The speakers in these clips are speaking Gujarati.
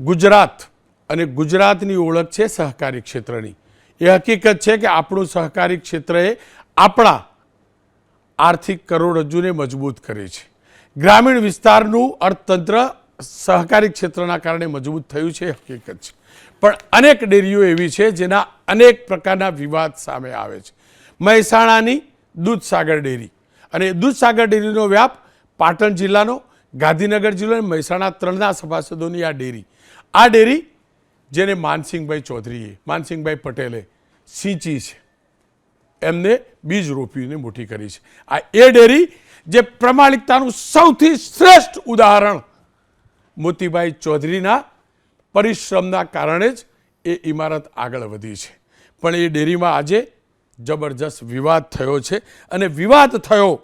ગુજરાત. અને ગુજરાતની ઓળખ છે સહકારી ક્ષેત્રની. એ હકીકત છે કે આપણું સહકારી ક્ષેત્રએ આપણા આર્થિક કરોડરજ્જુને મજબૂત કરે છે. ગ્રામીણ વિસ્તારનું અર્થતંત્ર સહકારી ક્ષેત્રના કારણે મજબૂત થયું છે હકીકત છે. પણ અનેક ડેરીઓ એવી છે જેના અનેક પ્રકારના વિવાદ સામે આવે છે. મહેસાણાની દૂધસાગર ડેરી. અને દૂધસાગર ડેરીનો વ્યાપ પાટણ જિલ્લાનો, ગાંધીનગર જિલ્લો અને મહેસાણા ત્રણના સભાસદોની આ ડેરી. આ ડેરી જેને માનસિંહભાઈ ચૌધરીએ, માનસિંહભાઈ પટેલે સિંચી છે. એમને બીજ રોપીને મોટી કરી છે. આ એ ડેરી જે પ્રમાણિકતાનું સૌથી શ્રેષ્ઠ ઉદાહરણ મોતીભાઈ ચૌધરીના પરિશ્રમના કારણે જ એ ઇમારત આગળ વધી છે. પણ એ ડેરીમાં આજે જબરજસ્ત વિવાદ થયો છે અને વિવાદ થયો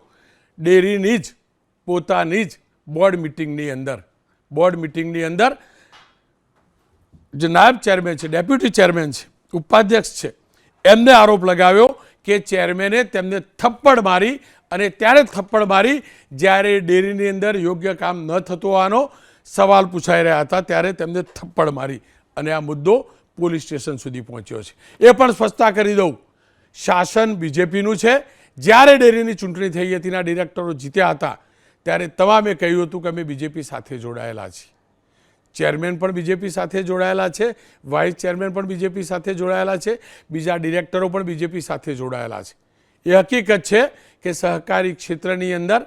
ડેરીની જ, પોતાની જ બોર્ડ મિટિંગની અંદર, બોર્ડ મિટિંગની અંદર જે નાયબ ચેરમેન છે, ડેપ્યુટી ચેરમેન છે, ઉપાધ્યક્ષ છે, એમને આરોપ લગાવ્યો કે ચેરમેને તેમને થપ્પડ મારી અને ત્યારે થપ્પડ મારી જ્યારે ડેરીની અંદર યોગ્ય કામ ન થતું હોવાનો સવાલ પૂછાઈ રહ્યા હતા, ત્યારે તેમને થપ્પડ મારી અને આ મુદ્દો પોલીસ સ્ટેશન સુધી પહોંચ્યો છે. એ પણ સ્પષ્ટતા કરી દઉં. શાસન બીજેપીનું છે. જ્યારે ડેરીની ચૂંટણી થઈ હતી ડિરેક્ટરો જીત્યા હતા, ત્યારે તમામે કહ્યું હતું કે અમે બીજેપી સાથે જોડાયેલા છીએ. ચેરમેન પણ બીજેપી સાથે જોડાયેલા છે, વાઇસ ચેરમેન પણ બીજેપી સાથે જોડાયેલા છે, બીજા ડિરેક્ટરો પણ બીજેપી સાથે જોડાયેલા છે. એ હકીકત છે કે સહકારી ક્ષેત્રની અંદર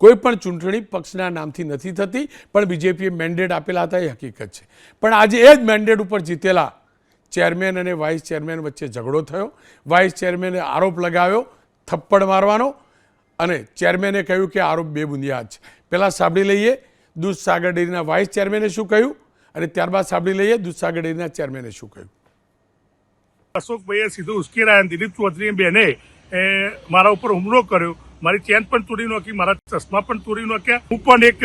કોઈ પણ ચૂંટણી પક્ષના નામથી નથી થતી, પણ બીજેપીએ મેન્ડેટ આપેલા હતા એ હકીકત છે. પણ આજે એ જ મેન્ડેટ ઉપર જીતેલા ચેરમેન અને વાઇસ ચેરમેન વચ્ચે ઝઘડો થયો. વાઇસ ચેરમેને આરોપ લગાવ્યો, થપ્પડ મારવાનો અને ચેરમેને કહ્યું કે આરોપ બે બુનિયાદ છે. પહેલાં સાંભળી લઈએ દૂધસાગર ડેરીના વાઇસ ચેરમેને શું કહ્યું? અને ત્યારબાદ સાંભળી લઈએ દૂધસાગર ડેરીના ચેરમેને શું કહ્યું. અશોકભાઈએ સીધું ઉશ્કેરાયા અને દિલીપ ચૌધરી બેને મારા ઉપર હુમલો કર્યો. મારી ચેન પણ તોડી નાખી મારા ચશ્મા પણ તોડી નાખ્યા. હું પણ એક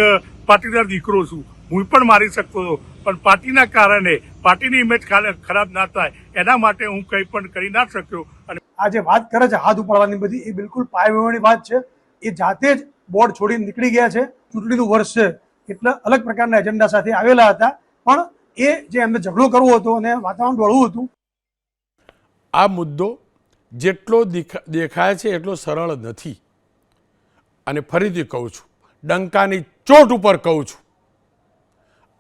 પાટીદાર દીકરો છું. હું પણ મારી શકતો હતો. પણ પાર્ટીના કારણે પાર્ટીની ઇમેજ ખરાબ ના થાય. એના માટે હું કંઈ પણ કરી ના શક્યો. અને આ જે વાત કરે છે હાથ ઉપાડવાની બધી એ બિલકુલ પાયવેવાની વાત છે. એ જાતે જ બોર્ડ છોડીને નીકળી ગયા છે. ચૂંટણીનું વર્ષ છે. એટલે અલગ પ્રકારના એજન્ડા સાથે આવેલા હતા. પણ એ જે એમને ઝઘડો કરવો હતો અને વાતાવરણ ડોળવું હતું, આ મુદ્દો જેટલો દેખાય છે એટલો સરળ નથી. અને ફરીથી કહું છું, ડંકાની ચોટ ઉપર કહું છું,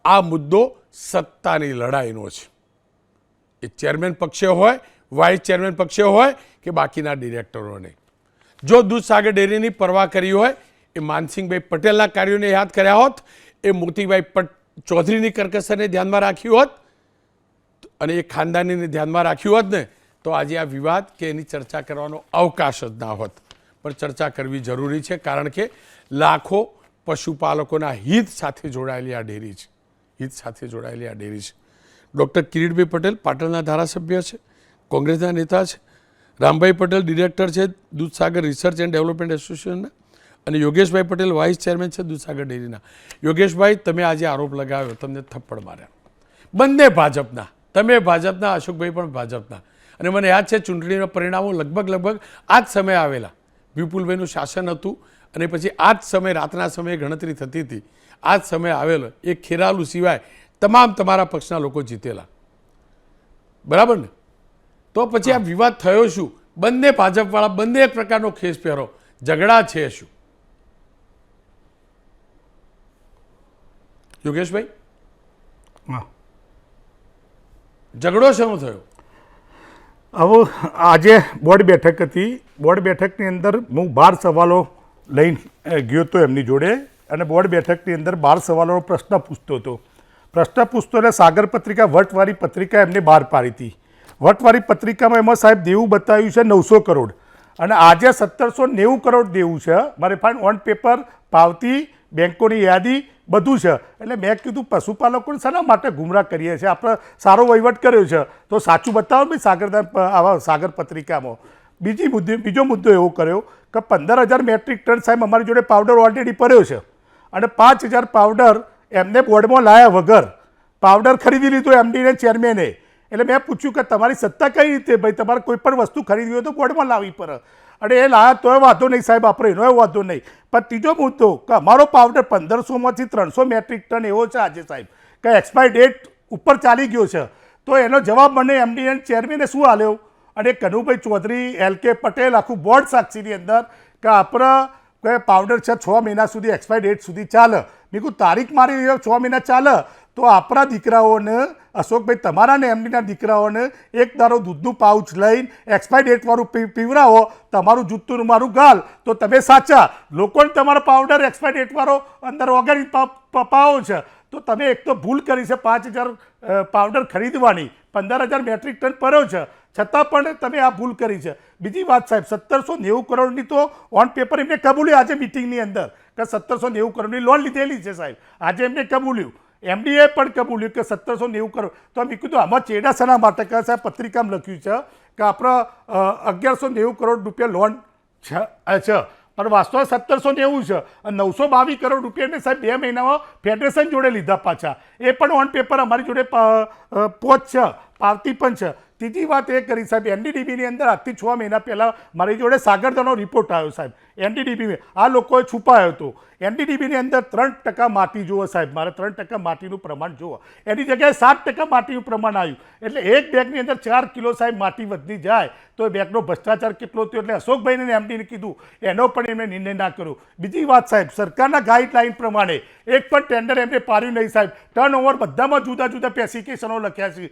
આ મુદ્દો સત્તાની લડાઈનો છે. એ ચેરમેન પક્ષે હોય, વાઇસ ચેરમેન પક્ષે હોય કે બાકીના ડિરેક્ટરોને. જો દૂધસાગર ડેરીની પરવા કરી હોય એ માનસિંહભાઈ પટેલના કાર્યોને યાદ કર્યા હોત, એ મોતીભાઈ ચૌધરીની કરકસરને ધ્યાનમાં રાખ્યું હોત, અને એ ખાનદાનીને ધ્યાનમાં રાખ્યું હોત ને, તો આજે આ વિવાદ કે એની ચર્ચા કરવાનો અવકાશ જ ના હોત. પણ ચર્ચા કરવી જરૂરી છે, કારણ કે લાખો પશુપાલકોના હિત સાથે જોડાયેલી આ ડેરી છે. હિત સાથે જોડાયેલી આ ડેરી છે. ડૉક્ટર કિરીટભાઈ પટેલ પાટણના ધારાસભ્ય છે, કોંગ્રેસના નેતા છે, રામભાઈ પટેલ ડિરેક્ટર છે, દૂધસાગર રિસર્ચ એન્ડ ડેવલપમેન્ટ એસોસિએશનના અને યોગેશભાઈ પટેલ વાઇસ ચેરમેન છે દૂધસાગર ડેરીના. યોગેશભાઈ તમે આજે આરોપ લગાવ્યો તમને થપ્પડ માર્યા. બંને ભાજપના તમે ભાજપના અશોકભાઈ પણ ભાજપના. અને મને યાદ છે ચૂંટણીના પરિણામો લગભગ લગભગ આ જ સમયે આવેલા. વિપુલભાઈનું શાસન હતું અને પછી આ જ સમય રાતના સમયે ગણતરી થતી હતી. આ જ સમયે આવેલો. એ ખેરાલુ સિવાય તમામ તમારા પક્ષના લોકો જીતેલા. બરાબર ને? તો પછી આ વિવાદ થયો શું? બંને ભાજપવાળા બંને એક પ્રકારનો ખેસ પહેરો. ઝઘડા છે શું? યોગેશભાઈ? હા. ઝઘડો શેનો થયો? હવે આજે બોર્ડ બેઠક હતી. બોર્ડ બેઠકની અંદર હું બાર સવાલો લઈને ગયો હતો એમની જોડે અને બોર્ડ બેઠકની અંદર બાર સવાલોનો પ્રશ્ન પૂછતો હતો. પ્રશ્ન પૂછતો એટલે સાગર પત્રિકા વટવાળી પત્રિકા એમને બહાર પાડી હતી. વટવાળી પત્રિકામાં એમાં સાહેબ દેવું બતાવ્યું છે નવસો કરોડ. અને આજે સત્તરસો નેવું કરોડ દેવું છે. મારે ફાઇન ઓન પેપર પાવતી બેંકોની યાદી બધું છે. એટલે મેં કીધું પશુપાલકોને શાના માટે ગુમરાહ કરીએ છીએ. આપણે સારો વહીવટ કર્યો છે. તો સાચું બતાવો ભાઈ સાગરદાન આવા સાગર પત્રિકામાં. બીજી મુદ્દે, બીજો મુદ્દો એવો કર્યો કે પંદર હજાર મેટ્રિક ટન સાહેબ અમારી જોડે પાવડર ઓલરેડી પડ્યો છે. અને પાંચ હજાર પાવડર એમને બોર્ડમાં લાયા વગર. પાવડર ખરીદી લીધો એમડીને ચેરમેને એટલે મેં પૂછ્યું કે તમારી સત્તા કઈ રીતે? ભાઈ તમારે કોઈ પણ વસ્તુ ખરીદવી હોય તો બોર્ડમાં લાવવી પડે. અને એ લાયા તોય વાંધો નહીં સાહેબ, આપણે એનો વાંધો નહીં. પણ ત્રીજો મુદ્દો, કે અમારો પાવડર પંદરસોમાંથી ત્રણસો મેટ્રિક ટન એવો છે આજે સાહેબ, કે એક્સપાયર ડેટ ઉપર ચાલી ગયો છે. તો એનો જવાબ મને એમડી ચેરમેને શું આલ્યો અને કનુભાઈ ચૌધરી, એલ કે પટેલ, આખું બોર્ડ સાક્ષીની અંદર, કે આપણે કે પાવડર છે છ મહિના સુધી એક્સપાયર ડેટ સુધી ચાલે. મેં કહું તારીખ મારી છ મહિના ચાલે. તો આપણા દીકરાઓને, અશોકભાઈ તમારા ને એમડીના દીકરાઓને એક દારો દૂધનું પાઉચ લઈને એક્સપાયર ડેટવાળું પીવડાવો, તમારું જૂતું મારું ગાલ, તો તમે સાચા. લોકોને તમારો પાવડર એક્સપાયર ડેટવાળો અંદર ઓર્ગેનિક પાવો છે. તો તમે એક તો ભૂલ કરી છે, પાંચ હજાર પાવડર ખરીદવાની, પંદર હજાર મેટ્રિક ટન પડ્યો છે. છતાં પણ તમે આ ભૂલ કરી છે. બીજી વાત સાહેબ, સત્તરસો નેવું કરોડની તો ઓન પેપર એમને કબૂલ્યું આજે મિટિંગની અંદર. કે સત્તરસો નેવું કરોડની લોન લીધેલી છે સાહેબ. આજે એમને કબૂલ્યું. એમડીએ પણ કબૂલ્યું કે સત્તરસો નેવું કરોડ. તો મેં કીધું, આમાં ચેડા શેના માટે કે સાહેબ પત્રિકામાં લખ્યું છે કે આપણે અગિયારસો નેવું કરોડ રૂપિયા લોન છે છે. પણ વાસ્તવ સત્તરસો નેવું છે. નવસો બાવીસ કરોડ રૂપિયાને સાહેબ બે મહિનામાં ફેડરેશન જોડે લીધા પાછા. એ પણ ઓન પેપર અમારી જોડે પહોંચ છે. પાવતી પણ છે. ત્રીજી વાત એ કરી સાહેબ, એનડીડીબીની અંદર આજથી છ મહિના પહેલાં મારી જોડે સાગરદાનો રિપોર્ટ આવ્યો સાહેબ. એનડીડીબી આ લોકોએ છુપાયો હતો. એનડીડીબીની અંદર ત્રણ ટકા માટી જુઓ સાહેબ, મારે ત્રણ ટકા માટીનું પ્રમાણ જુઓ. એની જગ્યાએ સાત ટકા માટીનું પ્રમાણ આવ્યું. એટલે એક બેગની અંદર ચાર કિલો સાહેબ માટી વધતી જાય, તો એ બેગનો ભ્રષ્ટાચાર કેટલો થયો? એટલે અશોકભાઈને એમડીને કીધું. એનો પણ એમણે નિર્ણય ના કર્યો. બીજી વાત સાહેબ, સરકારના ગાઈડલાઈન પ્રમાણે એક પણ ટેન્ડર એમને પાડ્યું નહીં સાહેબ. ટર્ન ઓવર બધામાં જુદા જુદા પેસિકેશનો લખ્યા છે.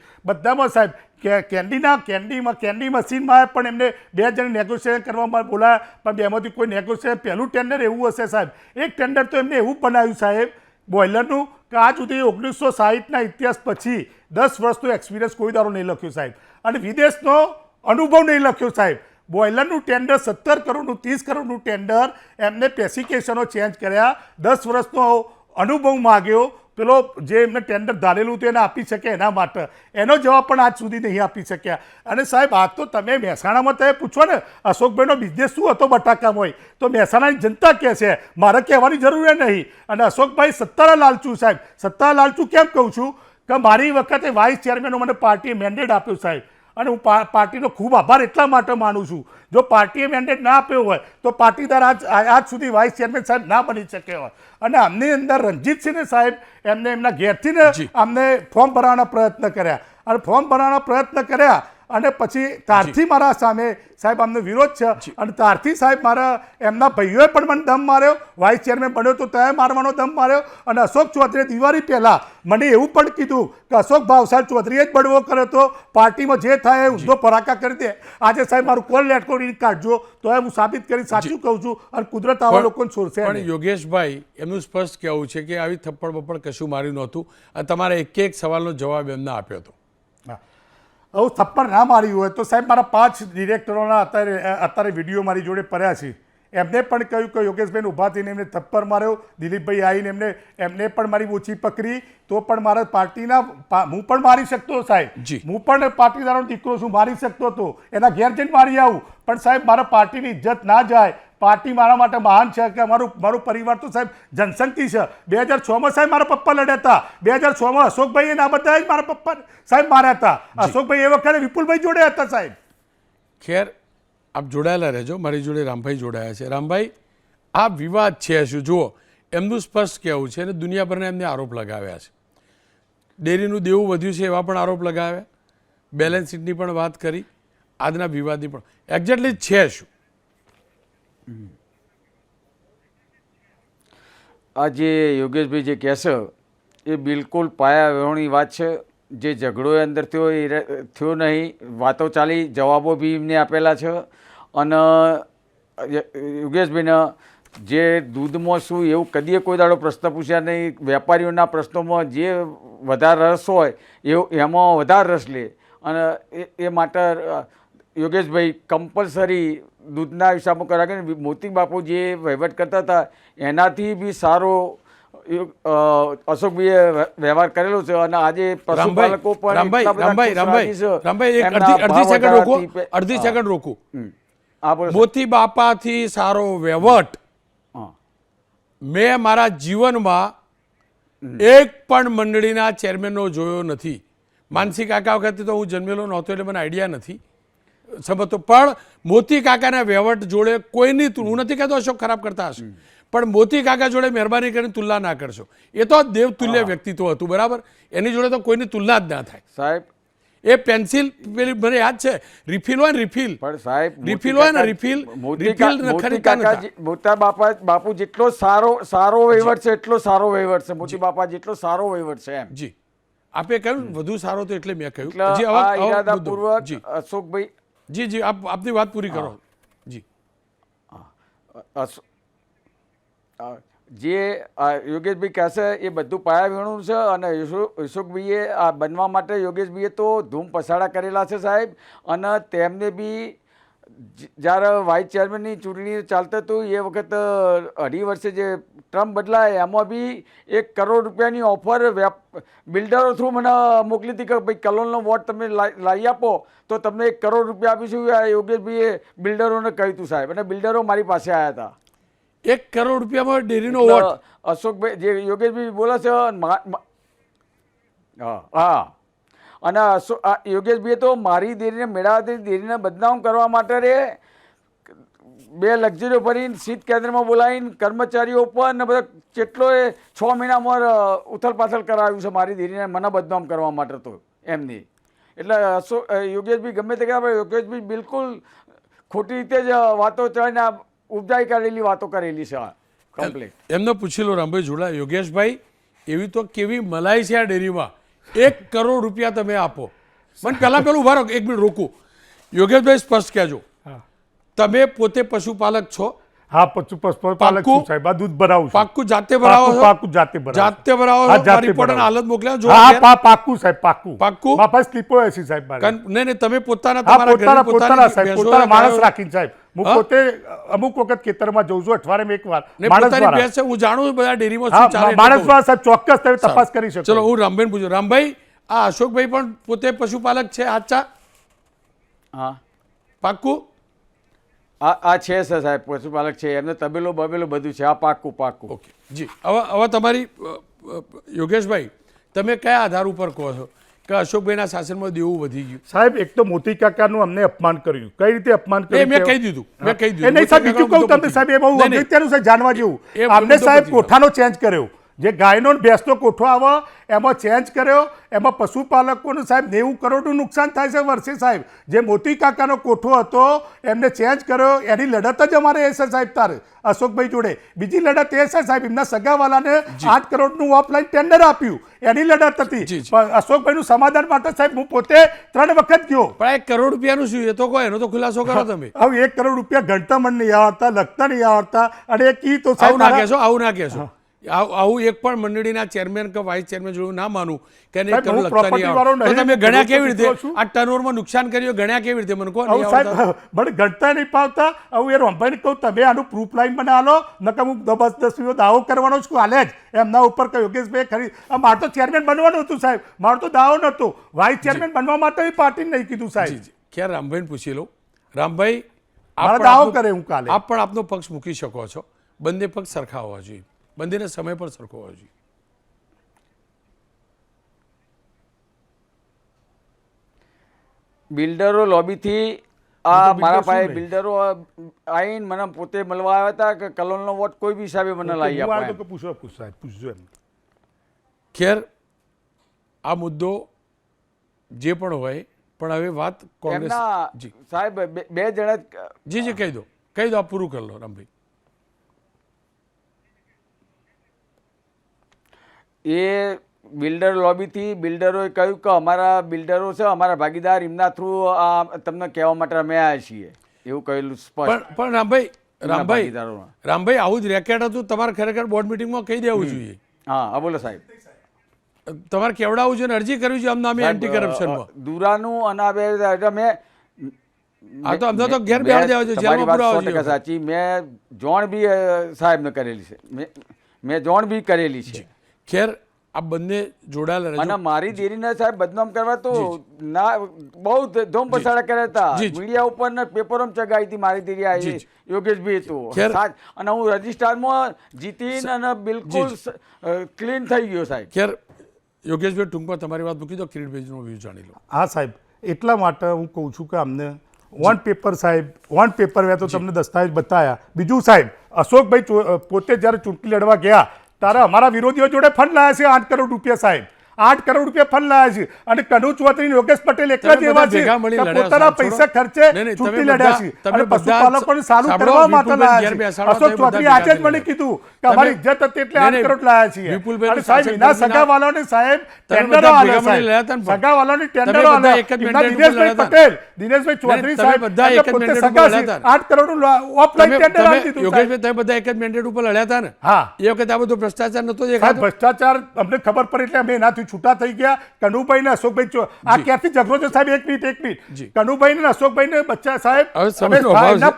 બધામાં સાહેબ, કે કેન્ડીના, કેન્ડીમાં, કેન્ડી મશીનમાં પણ એમને બે જણ નેગોશિએશન કરવામાં બોલાયા પણ બેમાંથી કોઈ નેગોશિએશન પહેલું ટેન્ડર એવું હશે સાહેબ. એક ટેન્ડર તો એમને એવું બનાવ્યું સાહેબ બોઇલરનું કે આ સુધી ઓગણીસો સાહીઠના ઇતિહાસ પછી દસ વર્ષનો એક્સપિરિયન્સ કોઈ દારો નહીં લખ્યો સાહેબ. અને વિદેશનો અનુભવ નહીં લખ્યો સાહેબ. બોઇલરનું ટેન્ડર સત્તર કરોડનું, ત્રીસ કરોડનું ટેન્ડર એમને પેસિકેશનો ચેન્જ કર્યા. દસ વર્ષનો અનુભવ માગ્યો. પેલો જે એમને ટેન્ડર ધારેલું હતું એને આપી શકે એના માટે. એનો જવાબ પણ આજ સુધી નહીં આપી શક્યા. અને સાહેબ, આ તો તમે મહેસાણામાં તમે પૂછો ને, અશોકભાઈનો બિઝનેસ શું હતો બટાકામાં હોય? તો મહેસાણાની જનતા કહે છે, મારે કહેવાની જરૂર નહીં. અને અશોકભાઈ સત્તારા લાલચુ સાહેબ સત્તારા લાલચુ કેમ કહું છું? કે મારી વખતે વાઇસ ચેરમેનો મને પાર્ટીએ મેન્ડેટ આપ્યું સાહેબ. અને હું પા- પાર્ટીનો ખૂબ આભાર એટલા માટે માનું છું. જો પાર્ટીએ મેન્ડેટ ના આપ્યો હોય તો પાટીદાર આજ આજ સુધી વાઇસ ચેરમેન સાહેબ ના બની શકે હોય. અને આમની અંદર રણજીતસિંહને સાહેબ એમને એમના ઘેરથી ને. અમને ફોર્મ ભરવાના પ્રયત્ન કર્યા. અને ફોર્મ ભરવાના પ્રયત્ન કર્યા અને પછી ત્યારથી મારા સામે સાહેબ આમનો વિરોધ છે. અને ત્યારથી સાહેબ મારા એમના ભાઈઓએ પણ મને દમ માર્યો. વાઇસ ચેરમેન બન્યો તો ત્યાં મારવાનો દમ માર્યો. અને અશોક ચૌધરીએ દિવાળી પહેલાં મને એવું પણ કીધું કે અશોક ભાવસાહેબ ચૌધરીએ જ બળવો કર્યો તો પાર્ટીમાં જે થાય એ ઊંધો પરાકા કરી દે. આજે સાહેબ મારું કોલ લેટકોડી કાઢજો. તો એ હું સાબિત કરી સાચું કહું છું. અને કુદરત આવા લોકોને છોડશે પણ યોગેશભાઈ એમનું સ્પષ્ટ કહેવું છે કે આવી થપ્પડ બપ્પડ કશું માર્યું નહોતું. અને તમારે એક એક સવાલનો જવાબ એમને આપ્યો હતો. હવે થપ્પડ ના મારી હોય તો સાહેબ મારા પાંચ ડિરેક્ટરોના અત્યારે અત્યારે વીડિયો મારી જોડે પડ્યા છે. એમને પણ કહ્યું કે યોગેશભાઈને ઊભા થઈને એમને થપ્પડ માર્યો દિલીપભાઈ આવીને એમને એમને પણ મારી ઓછી પકડી તો પણ મારા પાર્ટીના હું પણ મારી શકતો સાહેબ. હું પણ પાટીદારનો દીકરો છું મારી શકતો હતો. એના ઘેર જઈને મારી આવું. પણ સાહેબ મારા પાર્ટીની ઇજ્જત ના જાય પાર્ટી મારા માટે મહાન છે કે મારું મારું પરિવાર તો સાહેબ જનશક્તિ છે. બે હજાર છમાં સાહેબ મારા પપ્પા લડ્યા હતા. બે હજાર છમાં અશોકભાઈ ના બધા જ મારા પપ્પા સાહેબ માર્યા હતા. અશોકભાઈ એ વખતે વિપુલભાઈ જોડે હતા સાહેબ. ખેર આપ જોડાયેલા રહેજો. મારી જોડે રામભાઈ જોડાયા છે. રામભાઈ આ વિવાદ છે શું? જુઓ એમનું સ્પષ્ટ કહેવું છે અને દુનિયાભરના એમને આરોપ લગાવ્યા છે. ડેરીનું દેવું વધ્યું છે એવા પણ આરોપ લગાવ્યા. બેલેન્સ શીટની પણ વાત કરી. આજના વિવાદની પણ. એક્ઝેક્ટલી છે શું? આ જે યોગેશભાઈ જે કહેશે એ બિલકુલ પાયા વેવણી વાત છે. જે ઝઘડો અંદર થયો એ થયો નહીં. વાતો ચાલી, જવાબો બી એમને આપેલા છે. અને યોગેશભાઈને જે દૂધમાં શું એવું કદીએ કોઈ દાડો પ્રશ્ન પૂછ્યા નહીં. વેપારીઓના પ્રશ્નોમાં જે વધારે રસ હોય, એવું, એમાં વધારે રસ લે. અને એ માટે યોગેશભાઈ કમ્પલસરી દૂધના હિસાબમાં કર્યા કે મોતી બાપુ જે વહીવટ કરતા હતા એનાથી બી સારો અશોકભાઈએ વ્યવહાર કરેલો છે અને આજે પશુપાલકો પણ રામભાઈ રામભાઈ રામભાઈ. રામભાઈ એક અડધી અડધી સેકન્ડ રોકો અડધી સેકન્ડ રોકું. મોતી બાપાથી સારો વહીવટ. મેં મારા જીવનમાં એક પણ મંડળીના ચેરમેનનો જોયો નથી. માનસિક કાકા વખતે તો હું જન્મેલો નહોતો એટલે મને આઈડિયા નથી. સમજતો પણ મોતી કાકાના વહીવટ જોડે કોઈની હું નથી કહેતો અશોક ખરાબ કરતા હશે. પણ મોતી કાકા જોડે મહેરબાની કરીને તુલના ના કરશો. એ તો દેવતુલ્ય વ્યક્તિત્વ હતું બરાબર? એની જોડે તો કોઈની તુલના જ ના થાય. સાહેબ. એ પેન્સિલ પેલી મને યાદ છે રિફિલ હોય ને રિફિલ? પણ સાહેબ રિફિલ હોય ને રિફિલ રિફિલ મોટા બાપા બાપુ જેટલો સારો સારો વહીવટ છે એટલો સારો વહીવટ છે. મોતી બાપા જેટલો સારો વહીવટ છે એમ. જી. આપે કહ્યું વધુ સારો તો એટલે મેં કહ્યું. ઈરાદાપૂર્વક અશોકભાઈ જી જી આપ આપની વાત પૂરી કરો. જી. જે યોગેશભાઈ કહેશે એ બધું પાયાવીણું છે અને યુસુખભાઈએ આ બનવા માટે યોગેશભાઈએ તો ધૂમ પસાડા કરેલા છે સાહેબ અને તેમને બી જ્યારે વાઇસ ચેરમેનની ચૂંટણી ચાલતું હતું એ વખત અઢી વર્ષે જે ટ્રમ્પ બદલાય એમાં બી એક કરોડ રૂપિયાની ઓફર વેપ બિલ્ડરો થ્રુ મને મોકલી હતી કે ભાઈ કલોલનો વોટ તમે લાઈ લાવી આપો તો તમને એક કરોડ રૂપિયા આપીશું. આ યોગેશભાઈએ બિલ્ડરોને કહ્યું હતું સાહેબ અને બિલ્ડરો મારી પાસે આવ્યા હતા. એક કરોડ રૂપિયામાં ડેરીનો વોટ? અશોકભાઈ જે યોગેશભાઈ બોલે છે હા હા. અને આ યોગેશભાઈએ તો મારી દેરીને મેળાવતી દેરીને બદનામ કરવા માટે રે. બે લક્ઝરીઓ ભરીને શીત કેન્દ્રમાં બોલાવીને કર્મચારીઓ ઉપર ને બધા કેટલો એ છ મહિનામાં ઉથલ પાથલ કરાવ્યું છે મારી દેરીને મને બદનામ કરવા માટે તો એમની. એટલે અશોક યોગેશભાઈ ગમે તે કહેવાય યોગેશભાઈ બિલકુલ ખોટી રીતે જ વાતો ચડીને આ ઉપજાઈ કરેલી વાતો કરેલી છે કમ્પ્લીટ એમને પૂછી લો રામભાઈ જોડા, યોગેશભાઈ, એવી તો કેવી મલાઈ છે આ ડેરીમાં? એક કરોડ રૂપિયા તમે આપો. મને પહેલાં પેલું ઊભા રહો એક મિનિટ રોકું. યોગેશભાઈ સ્પષ્ટ કહેજો. તમે પોતે પશુપાલક છો હા પાક્કું? સાહેબ? આ દૂધ ભરાવું પાકું જાતે ભરાવો પાકું જાતે ભરાવો જાતે ભરાવો હા, રિપોર્ટ. હાલત મોકલ્યા જો હા ઘેર. પા પાક્કું સાહેબ પાકું પાકું બાપા સ્લીપો એસી સાહેબ મારે. નહીં નહીં તમે પોતાના તમારા ઘરે પોતાના પોતાના સાહેબ પોતાના માણસ રાખીને સાહેબ. હું પોતે અમુક વખત ખેતરમાં જઉં છું અઠવાડિયામાં એક વાર. ને પોતાની દ્વારા. ભેંસ હું જાણું બધા ડેરીમાં શું ચાલે એટલે માણસ કહું. સાહેબ ચોક્કસ તમે તપાસ કરી શકો. ચલો હું રામભાઈ પૂછું. રામભાઈ આ અશોકભાઈ પણ પોતે પશુપાલક છે આચા હા. પાક્કું? આ આ છે સર સાહેબ પશુપાલક છે એમને તબેલો બબેલો બધું છે આ પાકું પાકું. ઓકે. જી હવે હવે તમારી યોગેશભાઈ તમે કયા આધાર ઉપર કહો છો? કે અશોકભાઈના શાસનમાં દેવું વધી ગયું. સાહેબ એક તો મોતી કાકાનું અમને અપમાન કર્યું. કઈ રીતે અપમાન કર્યું મેં કહી દીધું મેં કહી દીધું. નહીં સાહેબ બીજું કહું તમને સાહેબ એ બહુ. અગત્યનું છે જાણવા જેવું. અમને સાહેબ કોઠાનો ચેન્જ કર્યો. જે ગાયનો ભેંસનો કોઠો આવે એમાં ચેન્જ કર્યો એમાં પશુપાલકોનું સાહેબ નેવું કરોડનું નુકસાન થાય છે વર્ષે સાહેબ. જે મોતી કાકાનો કોઠો હતો એમને ચેન્જ કર્યો એની લડત જ અમારે એ છે સાહેબ તારે અશોકભાઈ જોડે. બીજી લડત એ છે સાહેબ એમના સગાવાલાને આઠ કરોડનું ઓફલાઈન ટેન્ડર આપ્યું. એની લડત હતી. અશોકભાઈનું સમાધાન માટે સાહેબ હું પોતે ત્રણ વખત ગયો. પણ એક કરોડ રૂપિયાનું શું? એ તો કોઈ એનો તો ખુલાસો કરો તમે. હવે એક કરોડ રૂપિયા ગણતા મને નહીં આવડતા લખતા નહીં આવડતા અને એ કી તો આવું ના કહેશો આવું ના કહેશો. આવું એક પણ મંડળીના ચેરમેન કે વાઇસ ચેરમેન જોડું ના માનું કે એને એક લગતા નહીં. તમે ગણ્યા કેવી રીતે? આ ટર્નઓવરમાં નુકસાન કર્યું ગણ્યા કેવી રીતે? મને કહો સાહેબ મને ગણતા નહીં પાવતા હું એ રોમભાઈને કહું તમે આનું પ્રૂફ લાઈન મને આલો નકર હું જબરદસ્તીનો દાવો કરવાનો છું હાલે જ. એમના ઉપર કે યોગેશભાઈ ખરી આ મારે તો ચેરમેન બનવાનું હતું સાહેબ. મારો તો દાવો નહોતો. વાઇસ ચેરમેન બનવા માટે પાર્ટી નહીં કીધું સાહેબ. ખેર રામભાઈને પૂછી લો. રામભાઈ આપ દાવો કરે હું કાલે. આપ પણ આપનો પક્ષ મૂકી શકો છો. બંને પક્ષ સરખા હોવા જોઈએ. બંનેને સમય પણ સરખો હોવો જોઈએ. બિલ્ડરો લોબીથી આ મારા પાસે બિલ્ડરો આવીને મને પોતે મળવા આવ્યા હતા કે કલોલનો વોટ કોઈ બી હિસાબે મને લાવી આપો આવ્યો તો કે પૂછો પૂછ સાહેબ પૂછજો એમ. ખેર આ મુદ્દો જે પણ હોય પણ હવે વાત કોંગ્રેસ જી. સાહેબ બે- જણા જ- જી જી કહી દો. કહી દો આપ પૂરું કરી લો રામભાઈ. એ બિલ્ડર લોબીથી બિલ્ડરોએ કહ્યું કે અમારા બિલ્ડરો છે અમારા ભાગીદાર એમના થ્રુ તમને કહેવા માટે અમે આવ્યા છીએ. એવું કહેલું સ્પષ્ટ. પણ રામભાઈ રામભાઈ. રામભાઈ આવું જ રેકેટ હતું તમારે ખરેખર બોર્ડ મિટિંગમાં કહી દેવું જોઈએ. હા હા બોલો સાહેબ. તમારે કેવડાવવું જોઈએ ને અરજી કરવી જોઈએ? અમને અમે એન્ટી કરપ્શનમાં દુરાનું અને આ બે એટલે મેં આ તો અમને તો ઘેર બેહાડી દેવા જેલમાં પુરાવા જોઈએ. સાચી. મેં જોણ બી સાહેબને કરેલી છે. મેં મેં જોણ બી કરેલી છે. ખેર આ બંને જોડાયેલા રહેજો. અને મારી દેરીના સાહેબ બદનામ કરવા તો ના બહુ ધોમ પછાડા કર્યા હતા. મીડિયા ઉપર ને પેપરોમાં ચગાવી હતી મારી દેરી આવી. યોગેશભાઈ તો. અને હું રજિસ્ટ્રારમાં જીતીને અને બિલકુલ ક્લીન થઈ ગયો સાહેબ. ખેર યોગેશભાઈ ટૂંકમાં તમારી વાત મૂકી દો કિરીટભાઈનો વ્યૂ જાણી લો. હા સાહેબ. એટલા માટે હું કહું છું કે અમને વોન્ટ પેપર સાહેબ વોન્ટ પેપર વ્યા તો તમને દસ્તાવેજ બતાવ્યા બીજું સાહેબ અશોકભાઈ પોતે જ્યારે ચૂંટણી લડવા ગયા ત્યારે અમારા વિરોધીઓ જોડે ફંડ લાયા છે આઠ કરોડ રૂપિયા સાહેબ. આઠ કરોડ રૂપિયા ફંડ લાયા છે. અને કનુ ચૌધરી યોગેશ પટેલ તમે જ એવા છે પોતાના પૈસા ખર્ચે ચૂંટણી લડ્યા છે. અને પશુપાલકોને સારું કરવા માટે લાયા છે. અશોક ચૌધરી આજે જ મને કીધું કે અમારી ઇજ્જત હતી એટલે આઠ કરોડ લાયા છીએ. અને સાહેબ એના સગાવાલાઓને સાહેબ ટેન્ડરો હતા સાહેબ સગાવાલાઓને ટેન્ડરો આલે એમના દિનેશભાઈ. પટેલ દિનેશભાઈ ચૌધરી સાહેબ બધા એક જ પોતે ઉપર લડ્યા. આઠ કરોડ ઓફલાઈન ટેન્ડર આપી દીધું યોગેશભાઈ તમે બધા એક જ મેન્ડેટ ઉપર લડ્યા હતા ને? હા. એ વખતે આ બધું ભ્રષ્ટાચાર નતો દેખાતો? ભ્રષ્ટાચાર અમને ખબર પડી એટલે અમે એનાથી છૂટા થઈ ગયા. કનુભાઈ ને અશોકભાઈ આ ક્યાંથી ઝઘડો છે સાહેબ? એક મિનિટ એક મિનિટ. કનુભાઈ ને અશોકભાઈ ને બચ્ચા સાહેબ.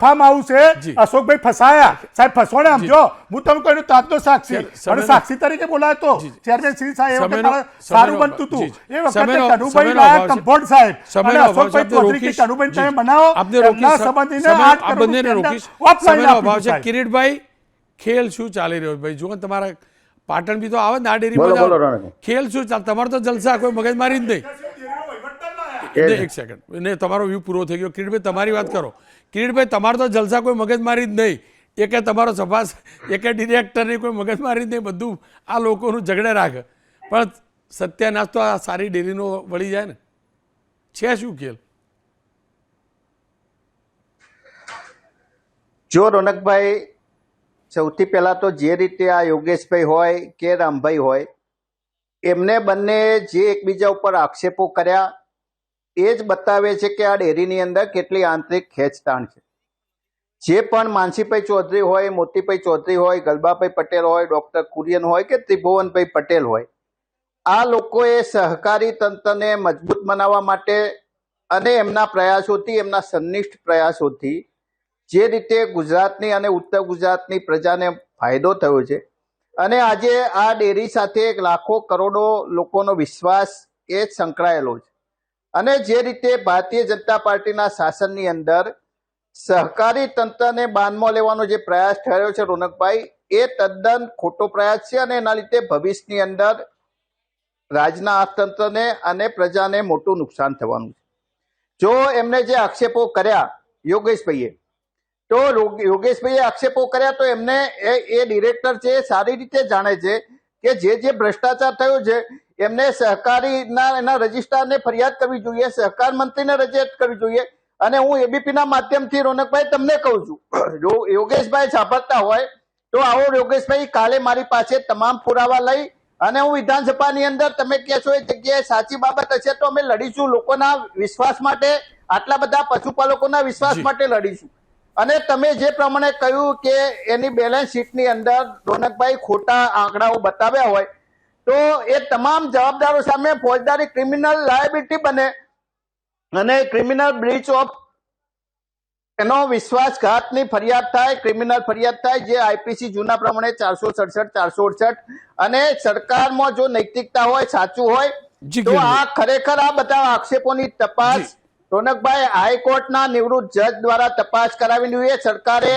ફાર્મ હાઉસ છે. અશોકભાઈ ફસાયા. સાહેબ ફસવાને સમજો હું તમને કોઈનો તાતનો સાક્ષી. અને સાક્ષી તરીકે બોલાયો તો જી, જી. ચેરમેન શ્રી સાહેબ સારું બનતું હતું. એ વખતે કનુભાઈ લાયા કંભોડ સાહેબ. અને અશોકભાઈ ચૌધરી કે કનુભાઈ. તમે બનાવો. એમના સંબંધીને આઠ કરોડ રૂપિયા ઓફલાઈન. કિરીટભાઈ ખેલ શું ચાલી રહ્યો ભાઈ જુઓ ને તમારા પાટણ બી તો આવે ને આ ડેરી બોલો, બોલો, રોનક. ખેલ શું ચાલ તમારે તો જલસા કોઈ મગજમારી જ નહીં. એક સેકન્ડ ને તમારો વ્યૂ પૂરો થઈ ગયો. કિરીટભાઈ તમારી વાત કરો. કિરીટભાઈ તમારે તો જલસા કોઈ મગજમારી જ નહીં. એકે તમારો સભા એકે ડિરેક્ટરની કોઈ મગજમારી જ નહીં. બધું આ લોકોનું ઝઘડે રાખે. પણ સત્યાનાશ તો આ સારી ડેરીનો વળી જાય ને. છે શું ખેલ? જો રોનકભાઈ સૌથી પહેલાં તો જે રીતે આ યોગેશભાઈ હોય કે રામભાઈ હોય, એમને બંને જે એકબીજા ઉપર આક્ષેપો કર્યા, એ જ બતાવે છે કે આ ડેરીની અંદર કેટલી આંતરિક ખેંચતાણ છે. જે પણ માનસીભાઈ ચૌધરી હોય, મોતીભાઈ ચૌધરી હોય, ગલબાભાઈ પટેલ હોય, ડૉક્ટર કુરિયન હોય કે ત્રિભુવનભાઈ પટેલ હોય, આ લોકોએ સહકારી તંત્રને મજબૂત બનાવવા માટે અને એમના પ્રયાસોથી, એમના સંનિષ્ઠ પ્રયાસોથી જે રીતે ગુજરાતની અને ઉત્તર ગુજરાતની પ્રજાને ફાયદો થયો છે. અને આજે આ ડેરી સાથે એક લાખો કરોડો લોકોનો વિશ્વાસ એ સંકળાયેલો છે. અને જે રીતે ભારતીય જનતા પાર્ટીના શાસનની અંદર સહકારી તંત્રને બાનમાં લેવાનો જે પ્રયાસ થયો છે રોનકભાઈ, એ તદ્દન ખોટો પ્રયાસ છે અને એના લીધે ભવિષ્યની અંદર રાજના અર્થતંત્રને અને પ્રજાને મોટું નુકસાન થવાનું છે. જો એમને જે આક્ષેપો કર્યા, યોગેશભાઈએ તો યોગેશભાઈએ આક્ષેપો કર્યા તો એમને એ ડિરેક્ટર છે એ સારી રીતે જાણે છે કે જે જે ભ્રષ્ટાચાર થયો છે એમને સહકારીના એના રજિસ્ટ્રારને ફરિયાદ કરવી જોઈએ સહકાર મંત્રીને રજૂઆત કરવી જોઈએ અને હું એબીપીના માધ્યમથી રોનકભાઈ તમને કહું છું જો યોગેશભાઈ સાંભળતા હોય તો આવો યોગેશભાઈ કાલે મારી પાસે તમામ પુરાવા લઈ અને હું વિધાનસભાની અંદર તમે કહેશો એ જગ્યાએ સાચી બાબત હશે તો અમે લડીશું લોકોના વિશ્વાસ માટે આટલા બધા પશુપાલકોના વિશ્વાસ માટે લડીશું. અને તમે જે પ્રમાણે કહ્યું કે એની બેલેન્સ શીટની અંદર રોનકભાઈ ખોટા આંકડાઓ બતાવ્યા હોય તો એ તમામ જવાબદારો સામે ફોજદારી ક્રિમિનલ લાયબિલિટી બને અને ક્રિમિનલ બ્રીચ ઓફ એનો વિશ્વાસઘાતની ફરિયાદ થાય ક્રિમિનલ ફરિયાદ થાય જે આઈપીસી જૂના પ્રમાણે ચારસો સડસઠ ચારસો અડસઠ અને સરકારમાં જો નૈતિકતા હોય સાચું હોય તો આ ખરેખર આ બધા આક્ષેપોની તપાસ. રોનકભાઈ હાઈકોર્ટના નિવૃત્ત જજ દ્વારા તપાસ કરાવી જોઈએ સરકારે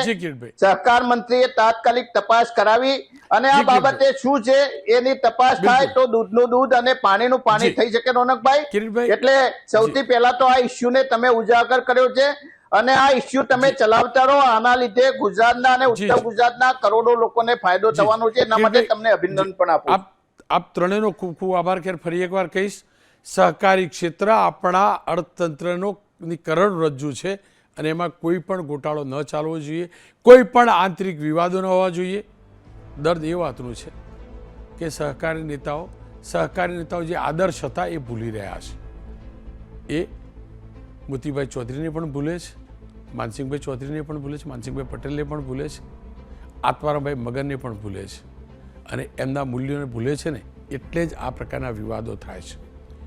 સહકાર મંત્રીએ તાત્કાલિક તપાસ કરાવી. અને આ બાબતે શું છે એની તપાસ થાય તો દૂધનું દૂધ અને પાણીનું પાણી થઈ શકે રોનકભાઈ. એટલે સૌથી પહેલા તો આ ઇસ્યુને તમે ઉજાગર કર્યો છે. અને આ ઇસ્યુ તમે ચલાવતા રહો. આના લીધે ગુજરાતના અને ઉત્તર ગુજરાતના કરોડો લોકોને ફાયદો થવાનો છે. એના માટે તમને અભિનંદન પણ આપું. આપ આપ ત્રણેયનો ખૂબ ખૂબ આભાર. ખેર ફરી એકવાર કહીશ. સહકારી ક્ષેત્ર આપણા અર્થતંત્રનો કરોડરજ્જુ છે અને એમાં કોઈ પણ ગોટાળો ન ચાલવો જોઈએ, કોઈ પણ આંતરિક વિવાદો ન હોવા જોઈએ. દર્દ એ વાતનું છે કે સહકારી નેતાઓ સહકારી નેતાઓ જે આદર્શ હતા એ ભૂલી રહ્યા છે. એ મોતીભાઈ ચૌધરીને પણ ભૂલે છે, માનસિંહભાઈ ચૌધરીને પણ ભૂલે છે, માનસિંહભાઈ પટેલને પણ ભૂલે છે, આત્મારામભાઈ મગનને પણ ભૂલે છે. અને એમના મૂલ્યોને ભૂલે છે ને, એટલે જ આ પ્રકારના વિવાદો થાય છે.